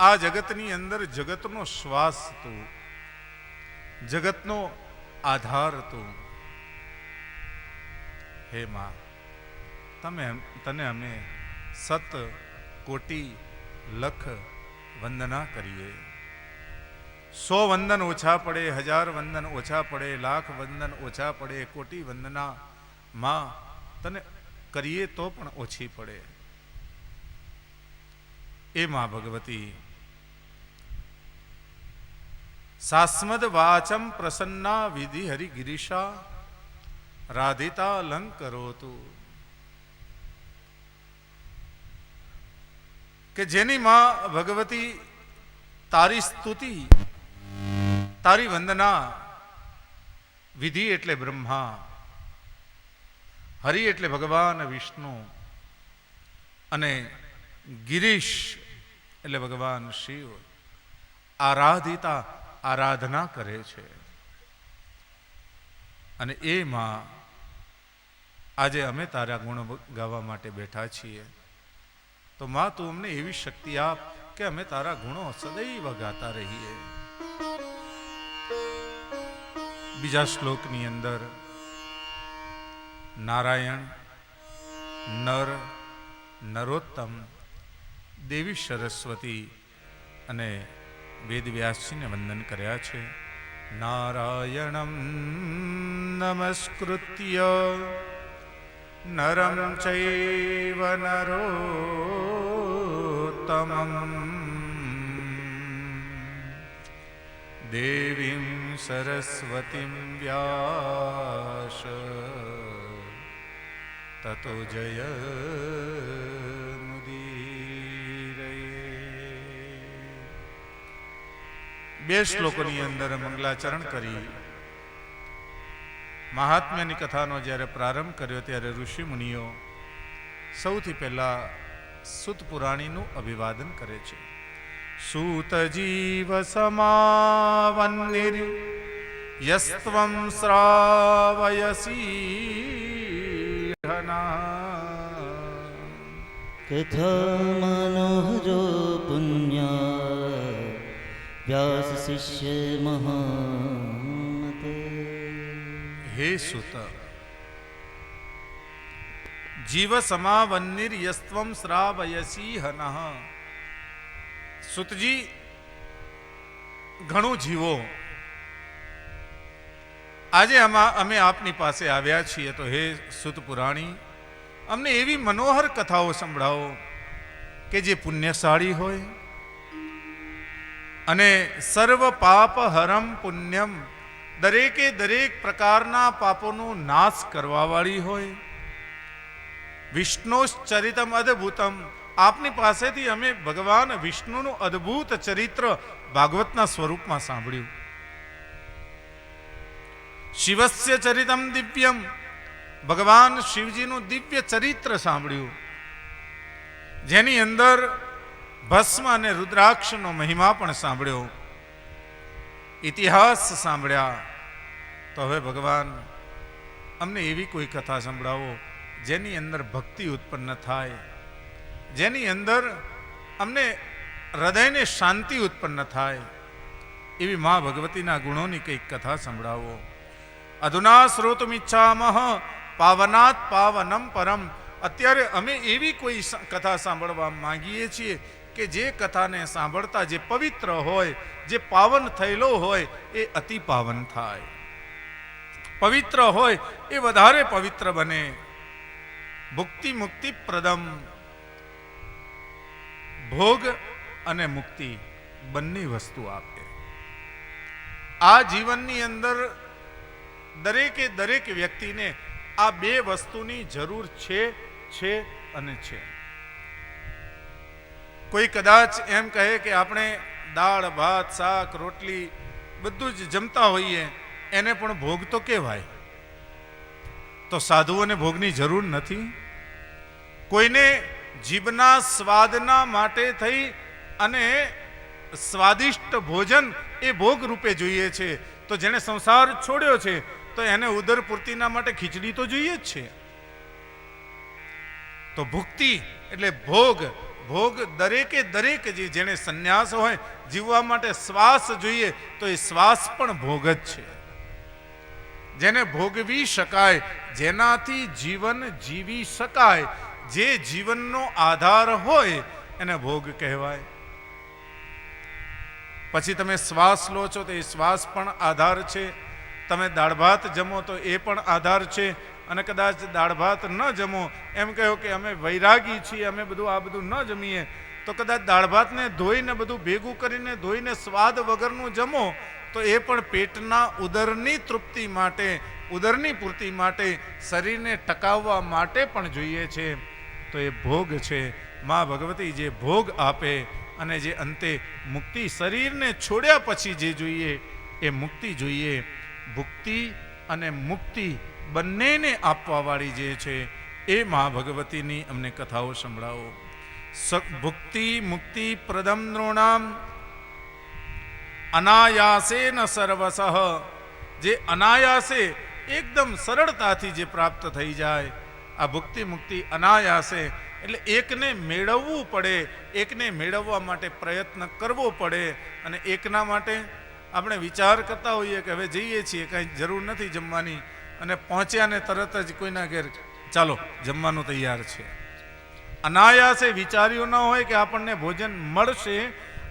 આ જગતની અંદર જગતનો શ્વાસ હતો. જગતનો આધાર હતો. હે માં, તમે તને અમે સત કોટી લખ વંદના કરીએ. સો વંદન ઓછા પડે, હજાર વંદન ઓછા પડે, લાખ વંદન ઓછા પડે, કોટી વંદના માં તને કરીએ તો પણ ઓછી પડે. એ માં ભગવતી સાસ્મદ વાચમ પ્રસન્ના વિધિ હરિ ગિરીશા, રાધિતા લંકરોતુ કે જેની માં ભગવતી તારી સ્તુતિ, તારી વંદના, વિધિ એટલે બ્રહ્મા, હરિ એટલે ભગવાન વિષ્ણુ, અને ગિરીશ એટલે ભગવાન શિવ. આરાધિતા આરાધના કરે છે. અને એ માં આજે અમે તારા ગુણ ગાવા માટે બેઠા છીએ. તો માં, તું અમને એવી શક્તિ આપ કે અમે તારા ગુણો સદૈવ ગાતા રહીએ. બીજા શ્લોકની અંદર, નારાયણ, નર, નરોત્તમ, દેવી સરસ્વતી અને વેદવ્યાસજીને વંદન કર્યા છે. નારાયણમ નમસ્કૃત્ય નરમ ચૈવ નરોત્તમમ. દેવીમ સરસ્વતીમ વ્યાસ. તતો જય બે શ્લોકોની અંદર મંગલાચરણ કરી. મહાત્મ્યની કથાનો જ્યારે પ્રારંભ કર્યો ત્યારે ઋષિ મુનિઓ સૌથી પહેલાં સુત પુરાણીનું અભિવાદન કરે છે. સૂત જીવ સમાવન્નિર શ્રાવયસી કથા મનોહરો શિષ્ય મહામતે. હે સુત, જીવ સમાવન્નિર્યસ્ત્વમ શ્રાવયસી હનઃ. સુતજી, ઘણું જીવો. આજે અમે આપની પાસે આવ્યા છીએ તો હે સુત પુરાણી, અમને એવી મનોહર કથાઓ સંભળાવો કે જે પુણ્યશાળી હોય અને સર્વ પાપ હરમ પુણ્યમ, દરેકે દરેક પ્રકારના પાપોનો નાશ કરવાવાળી હોય. વિષ્ણુ ચરિતમ અદ્ભુતમ, આપની પાસેથી અમે ભગવાન વિષ્ણુનું અદ્ભુત ચરિત્ર ભાગવતના સ્વરૂપમાં સાંભળ્યું. શિવસ્ય ચરિતમ દિવ્યમ, ભગવાન શિવજીનું દિવ્ય ચરિત્ર સાંભળ્યું. જેની અંદર ભસ્મ અને રુદ્રાક્ષનો મહિમા પણ સાંભળ્યો. ઇતિહાસ સાંભળ્યા. તો હવે ભગવાન, અમને એવી કોઈ કથા સંભળાવો જેની અંદર ભક્તિ ઉત્પન્ન થાય. જેની અંદર અમને હૃદયને શાંતિ ઉત્પન્ન થાય. એવી મા ભગવતીના ગુણોની કંઈક કથા સંભળાવો. અધુના શ્રોતમિચ્છામહ પાવનાત પાવનમ પરમ. અત્યારે અમે એવી કોઈ કથા સાંભળવા માંગીએ છીએ કે જે કથાને સાંભળતા જે પવિત્ર હોય, જે પાવન થયેલો હોય, એ અતિ પાવન થાય. પવિત્ર હોય એ વધારે પવિત્ર બને. ભુક્તિ મુક્તિ પ્રદમ. ભોગ અને મુક્તિ બંને વસ્તુ આપે. આ જીવનની અંદર દરેકે દરેક વ્યક્તિને આ બે વસ્તુની જરૂર છે છે અને છે. કોઈ કદાચ એમ કહે કે આપણે દાળ, ભાત, શાક, રોટલી બધું જ જમતા હોઈએ, એને પણ ભોગ તો કહેવાય. તો સાધુઓને ભોગની જરૂર નથી? કોઈને જીભના સ્વાદના માટે થઈ અને સ્વાદિષ્ટ ભોજન એ ભોગ રૂપે જોઈએ છે. તો જેણે સંસાર છોડ્યો છે, તો એને ઉદર પૂર્તિના માટે ખીચડી તો જોઈએ જ છે. તો ભુક્તિ એટલે ભોગ ભોગ દરેકે દરેક જે જેને સંન્યાસ હોય, જીવવા માટે શ્વાસ જોઈએ, તો એ શ્વાસ પણ ભોગ જ છે. જેને ભોગવી શકાય, જેનાથી જીવન જીવી શકાય, જે જીવનનો આધાર હોય, એને ભોગ કહેવાય. પછી તમે શ્વાસ લો છો, તો એ શ્વાસ પણ આધાર છે. તમે દાળ ભાત જમો, તો એ પણ આધાર છે. અને કદાચ દાળ ભાત ન જમો, એમ કહ્યું કે અમે વૈરાગી છીએ, અમે બધું આ બધું ન જમીએ, તો કદાચ દાળ ભાતને ધોઈને બધું ભેગું કરીને ધોઈને સ્વાદ વગરનું જમો, તો એ પણ પેટના ઉદરની તૃપ્તિ માટે, ઉદરની પૂર્તિ માટે, શરીરને ટકાવવા માટે પણ જોઈએ છે. તો એ ભોગ છે. મા ભગવતી જે ભોગ આપે અને જે અંતે મુક્તિ શરીરને છોડ્યા પછી જે જોઈએ, એ મુક્તિ જોઈએ. ભુક્તિ અને મુક્તિ બંનેને આપવાવાળી જે છે, એ મા ભગવતીની અમને કથાઓ સંભળાવો. ભુક્તિ મુક્તિ પ્રદમ અનાયાસે ન સર્વસઃ. જે અનાયાસે એકદમ સરળતાથી જે પ્રાપ્ત થઈ જાય, આ ભુક્તિ મુક્તિ અનાયાસે, એટલે એકને મેળવવું પડે, એકને મેળવવા માટે પ્રયત્ન કરવો પડે, અને એકના માટે આપણે વિચાર કરતા હોઈએ કે હવે જઈએ છીએ, કાંઈ જરૂર નથી જમવાની. અને પહોંચ્યા ને તરત જ કોઈના ઘેર ચાલો, જમવાનું તૈયાર છે. અનાયાસે વિચાર્યું ન હોય કે આપણને ભોજન મળશે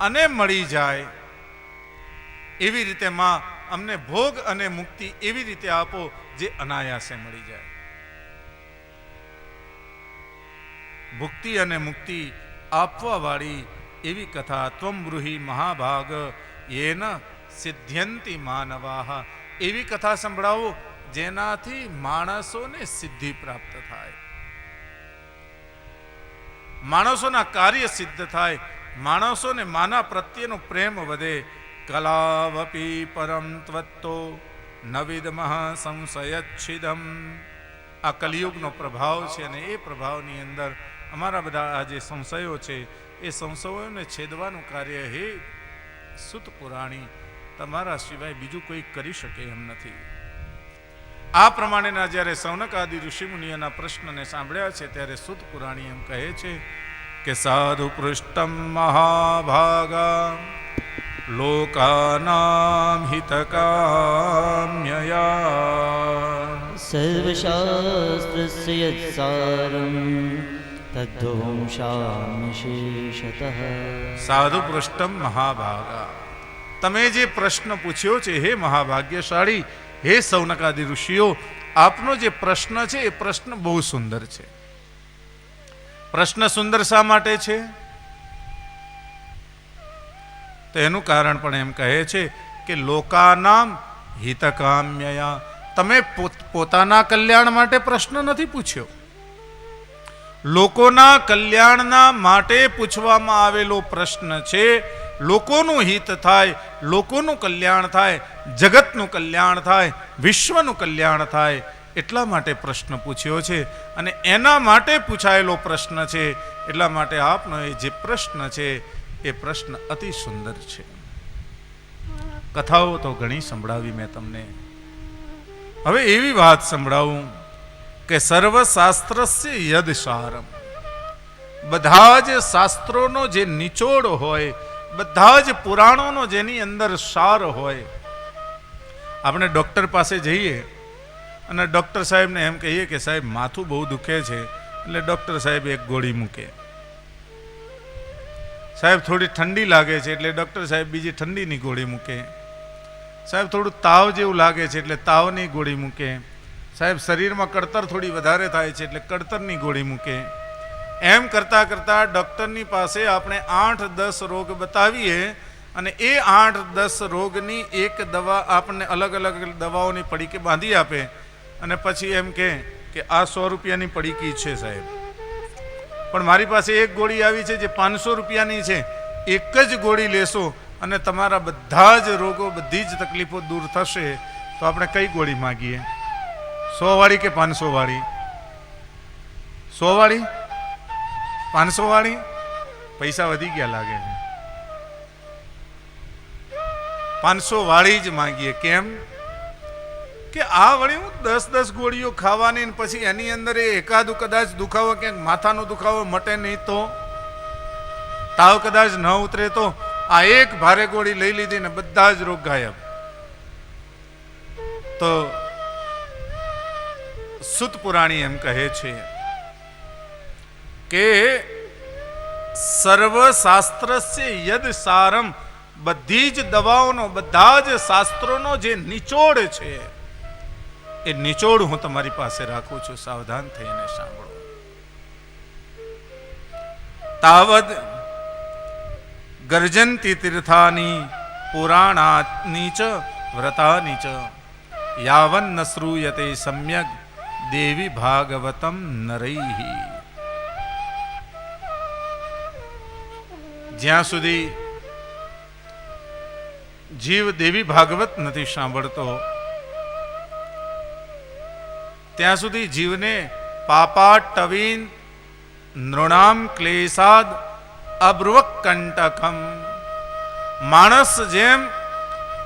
અને મળી જાય. એવી રીતે માં અમને ભોગ અને મુક્તિ એવી રીતે આપો જે અનાયાસે મળી જાય. ભુક્તિ અને મુક્તિ આપવા વાળી એવી કથા ત્વમ બ્રુહી મહાભાગ એના સિદ્ધ્યંતિ માનવાહ. એવી કથા સંભળાવો જેનાથી માણસોને સિદ્ધિ પ્રાપ્ત થાય. માણસોના કાર્ય સિદ્ધ થાય, માણસોને માના પ્રત્યેનો પ્રેમ વધે. કલાવપી પરમ ત્વત્તો નવિદમઃ સંશયચ્છિદમ આ કલિયુગનો પ્રભાવ છે અને એ પ્રભાવની અંદર અમારા બધા આ જે સંશયો છે, એ સંશયોને છેદવાનું કાર્ય હે સુત પુરાણી. તમારા સિવાય બીજું કોઈ કરી શકે એમ નથી. આ પ્રમાણેના જ્યારે સૌનક આદિ ઋષિમુનિઓના પ્રશ્નને સાંભળ્યા છે ત્યારે સુત પુરાણી એમ કહે છે કે સાધુ પૃષ્ઠમ મહાભાગા લોકાનામ હિતકામ્યયા સર્વશાસ્ત્રસ્ય સાધુ પૃષ્ઠમ મહાભાગા તમે જે પ્રશ્ન પૂછ્યો છે હે મહાભાગ્યશાળી હે સૌનકાદિ ઋષિઓ, આપનો જે પ્રશ્ન છે, એ પ્રશ્ન બહુ સુંદર છે. પ્રશ્ન સુંદર શા માટે છે? તો કારણ પણ એમ કહે છે કે લોકાનામ હિતકામ્યયા. તમે પોત- પોતાના કલ્યાણ માટે પ્રશ્ન નથી પૂછ્યો. લોકોના કલ્યાણના માટે પૂછવામાં આવેલો પ્રશ્ન છે લોકોનું હિત થાય, લોકોનું કલ્યાણ થાય, જગતનું કલ્યાણ થાય, વિશ્વનું કલ્યાણ થાય, એટલા માટે પ્રશ્ન પૂછ્યો છે. અને એના માટે પૂછાયેલો પ્રશ્ન છે, એટલા માટે આપનો એ જે પ્રશ્ન છે, એ પ્રશ્ન અતિ સુંદર છે. કથાઓ તો ઘણી સંભળાવી મેં તમને. હવે એવી વાત સંભળાવું કે સર્વશાસ્ત્રસ્ય યદ સારમ બધા જ શાસ્ત્રોનો જે નિચોડ હોય બધા જ પુરાણોનો જેની અંદર સાર હોય. આપણે ડૉક્ટર પાસે જઈએ અને ડૉક્ટર સાહેબને એમ કહીએ કે સાહેબ, માથું બહુ દુખે છે, એટલે ડૉક્ટર સાહેબ એક ગોળી મૂકે. સાહેબ, થોડી ઠંડી લાગે છે, એટલે ડૉક્ટર સાહેબ બીજી ઠંડીની ગોળી મૂકે. સાહેબ, થોડું તાવ જેવું લાગે છે, એટલે તાવની ગોળી મૂકે. સાહેબ, શરીરમાં કળતર થોડી વધારે થાય છે, એટલે કળતરની ગોળી મૂકે. એમ કરતાં કરતાં ડૉક્ટરની પાસે આપણે આઠ દસ રોગ બતાવીએ અને એ આઠ દસ રોગની એક દવા આપણને અલગ અલગ દવાઓની પડીકી બાંધી આપે. અને પછી એમ કહે કે આ સો રૂપિયાની પડીકી છે સાહેબ. પણ મારી પાસે એક ગોળી આવી છે જે પાંચસો રૂપિયાની છે. એક જ ગોળી લેશો અને તમારા બધા જ રોગો બધી જ તકલીફો દૂર થશે. તો આપણે કઈ ગોળી માગીએ? સો વાળી કે પાંચસો વાળી? સો વાળી? પાંચસો વાળી? પૈસા વધી ગયા લાગે છે. પાંચસો વાળી જ માંગીએ. કેમ? કે આ વળી હું દસ દસ ગોળીઓ ખાવાની પછી એની અંદર એ એકાદું કદાચ દુખાવો ક્યાંક માથાનો દુખાવો મટે નહીં તો? તાવ કદાચ ન ઉતરે તો? આ એક ભારે ગોળી લઈ લીધી ને બધા જ રોગ ગાયબ. તો સુત પુરાણી એમ કહે છે કે સર્વ શાસ્ત્રસ્ય યદ સારમ. બધી જ દવાઓનો, બધા જ શાસ્ત્રોનો જે નિચોડ છે, એ નિચોડ હું તમારી પાસે રાખું છું. સાવધાન થઈને સાંભળો. તાવદ ગર્જંતી તીર્થાની પુરાણાની ચ, વ્રતાની ચ. યાવન્ન શ્રૂયતે સમ્યક દેવી ભાગવતમ નરૈહી. જ્યાં સુધી જીવ દેવી ભાગવત નથી સાંભળતો, ત્યાં સુધી જીવને પાપા ટવીન નૃણામ ક્લેશાદ અબ્રુવક કંટકમ માણસ જેમ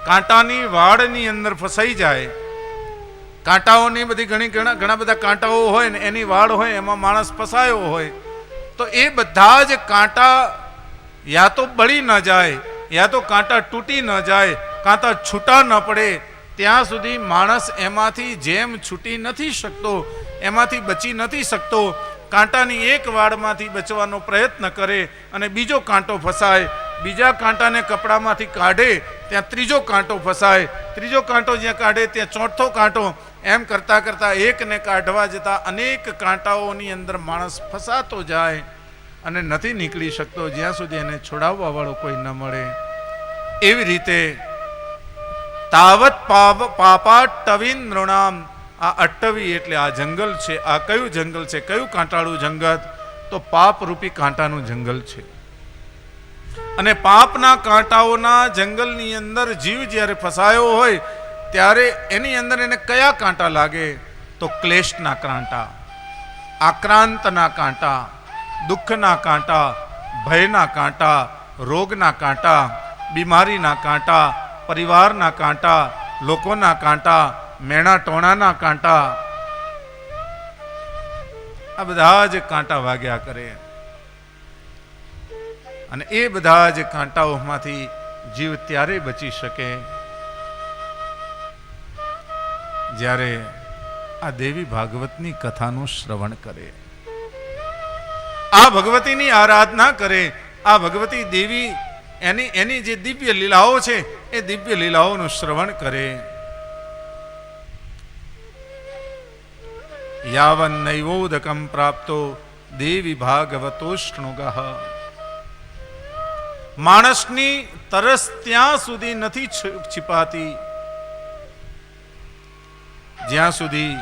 કાંટાની વાડની અંદર ફસાઈ જાય, કાંટાઓની બધી ઘણી ઘણા ઘણા બધા કાંટાઓ હોય ને, એની વાડ હોય, એમાં માણસ ફસાયો હોય, તો એ બધા જ કાંટા યા તો બળી ન જાય યા તો કાંટા તૂટી ન જાય કાંટા છૂટા ન પડે ત્યાં સુધી માણસ એમાંથી જેમ છૂટી નથી શકતો એમાંથી બચી નથી શકતો કાંટાની એક વાડમાંથી બચવાનો પ્રયત્ન કરે અને બીજો કાંટો ફસાય, બીજા કાંટાને કપડામાંથી કાઢે, ત્યાં ત્રીજો કાંટો ફસાય, ત્રીજો કાંટો જ્યાં કાઢે, ત્યાં ચોથો કાંટો, એમ કરતાં કરતાં એકને કાઢવા જતાં અનેક કાંટાઓની અંદર માણસ ફસાતો જાય. અને નથી નીકળી શકતો, જ્યાં સુધી એને છોડાવવા વાળો કોઈ ન મળે. એવી રીતે તાવત પાપ પાપાટવીન નૃણામ, આ અટ્ટવી એટલે આ જંગલ છે, આ કયું જંગલ છે, કયું કાંટાળું જંગલ તો પાપરૂપી કાંટાનું જંગલ છે. અને પાપના કાંટાઓના જંગલની અંદર જીવ જ્યારે ફસાયો હોય, ત્યારે એની અંદર એને કયા કાંટા લાગે? તો ક્લેશના કાંટા, આક્રાંતના કાંટા. દુઃખના કાંટા, ભયના કાંટા, રોગના કાંટા, બીમારીના કાંટા, પરિવારના કાંટા, લોકોના કાંટા, મેણા ટોણાના કાંટા. આ બધા જ કાંટા વાગ્યા કરે. અને એ બધા જ કાંટાઓમાંથી જીવ ત્યારે બચી શકે જ્યારે આ દેવી ભાગવતની કથાનું શ્રવણ કરે. આ ભગવતીની આરાધના કરે. આ ભગવતી દેવી એની એની જે દિવ્ય લીલાઓ છે, એ દિવ્ય લીલાઓનું શ્રવણ કરે. યાવન નૈવોદકમ પ્રાપ્તો દેવી ભાગવતોષ્ણુગઃ. માણસની તરસ ત્યાં સુધી નથી છ- छिपाતી જ્યાં સુધી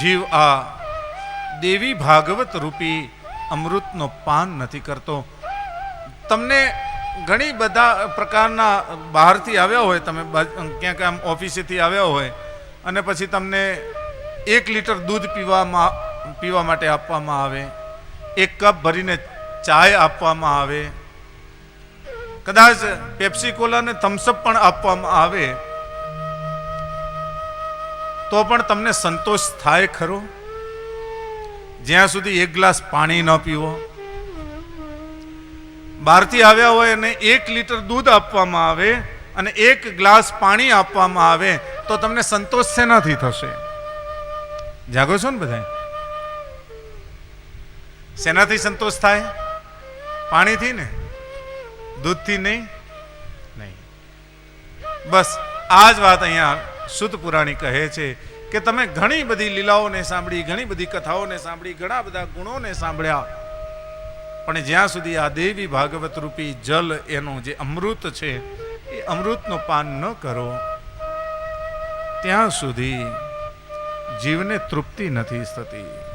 જીવ આ દેવી ભાગવત રૂપી અમૃતનો પાન નથી કરતો. તમને ઘણી બધા પ્રકારના બહારથી આવ્યા હોય, તમે ક્યાંક આમ ઓફિસેથી આવ્યા હોય, અને પછી તમને એક લીટર દૂધ પીવામાં, પીવા માટે આપવામાં આવે, એક કપ ભરીને ચાય આપવામાં આવે, કદાચ પેપ્સી કોલા અને થમ્સઅપ પણ આપવામાં આવે, તો પણ તમને સંતોષ થાય ખરો. જ્યાં સુધી એક ગ્લાસ પાણી ન પીવો. બહારથી આવ્યા હોય અને એક લીટર દૂધ આપવામાં આવે અને એક ગ્લાસ પાણી આપવામાં આવે, તો તમને સંતોષ શેનાથી થશે? જાગો છો ને બધા શેનાથી સંતોષ થાય? પાણીથી ને? દૂધથી નહીં? નહીં. બસ, આ જ વાત અહીંયા શુદ્ધ પુરાણી કહે છે. કે તમે ઘણી બધી લીલાઓને સાંભળી, ઘણી બધી કથાઓને સાંભળી, ઘણા બધા ગુણોને સાંભળ્યા. પણ જ્યાં સુધી આ દેવી ભાગવત રૂપી જલ એનું જે અમૃત છે, એ અમૃતનું પાન ન કરો, ત્યાં સુધી જીવને તૃપ્તિ નથી થતી.